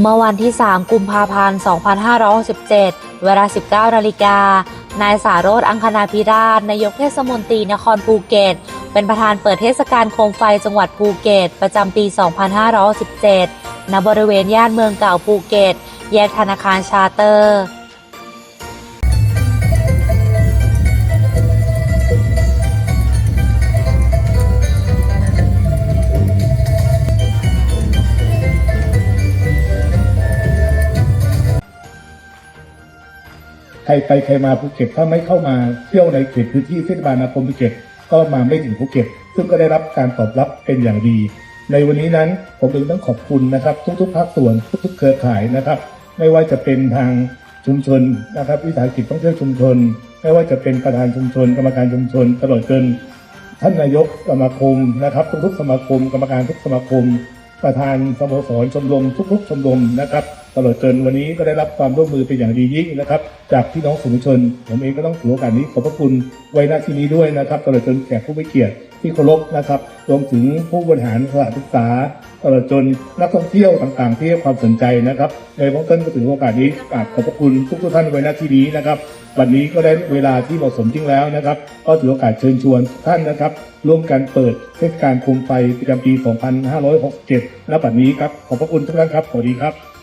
เมื่อวันที่ 3 กุมภาพันธ์ 2567 เวลา 19 นาฬิกา นายสารโรธอังคณาพิราชนายกเทศมนตรีนครภูเก็ต เป็นประธานเปิดเทศกาลโคมไฟจังหวัดภูเก็ต ประจำปี 2517 ณ บริเวณย่านเมืองเก่าภูเก็ต แยกธนาคารชาเตอร์ ใครไปใครมาภูเก็ตถ้าไม่เข้ามาเที่ยวในเขตพื้นที่เทศบาลนครภูเก็ตก็มาไม่ถึงภูเก็ต ซึ่งก็ได้รับการตอบรับเป็นอย่างดี ในวันนี้นั้นผมเองต้องขอบคุณนะครับ ทุกๆภาคส่วนทุกๆเครือข่ายนะครับ ไม่ว่าจะเป็นทางชุมชนนะครับวิสาหกิจท่องเที่ยวชุมชน ไม่ว่าจะเป็นประธานชุมชน กรรมการชุมชนตลอดจนท่านนายกสมาคมนะครับทุกๆสมาคม กรรมการทุกสมาคม ประธานสโมสรชมรมทุกๆชมรมนะครับ ตลอดจนวันนี้ก็ได้รับความร่วมมือเป็นอย่างดียิ่งนะครับ จากพี่น้องสื่อมวลชน ผมเองก็ต้องถือโอกาสนี้ขอบพระคุณไว้ณที่นี้ด้วยนะครับ ตลอดจนแขกผู้มีเกียรติที่เคารพนะครับ รวมถึงผู้บริหารสถานศึกษา ตลอดจนนักท่องเที่ยวต่างๆ ที่ให้ความสนใจนะครับในพ้องต้นก็ถือโอกาสนี้กราบขอบพระคุณทุกท่านไว้ณที่นี้นะครับ วันนี้ก็ได้เวลาที่เหมาะสมจริงแล้วนะครับ ก็ถือโอกาสเชิญชวนทุกท่านนะครับ ร่วมกันเปิดเทศกาลโคมไฟประจำปี 2567ณบัดนี้ครับขอบพระคุณทุกท่านครับสวัสดีครับ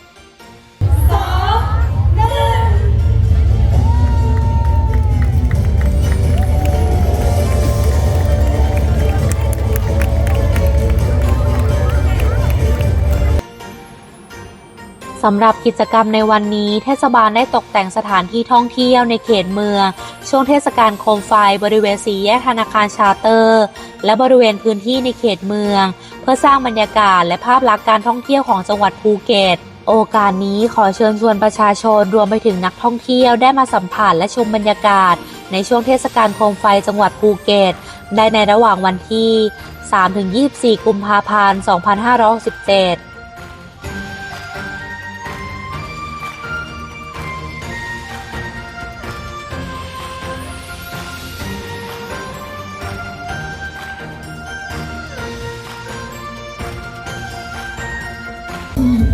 สำหรับกิจกรรมในวันนี้ เทศบาลได้ตกแต่งสถานที่ท่องเที่ยวในเขตเมือง ช่วงเทศกาลโคมไฟบริเวณสีแยกธนาคารชาเตอร์ และบริเวณพื้นที่ในเขตเมือง เพื่อสร้างบรรยากาศและภาพลักษณ์การท่องเที่ยวของจังหวัดภูเก็ตโอกาสนี้ขอเชิญชวนประชาชนรวมไปถึงนักท่องเที่ยวได้มาสัมผัสและชมบรรยากาศ ในช่วงเทศกาลโคมไฟจังหวัดภูเก็ต ได้ในระหว่างวันที่ 3-24 กุมภาพันธ์ 2567 Mm-hmm.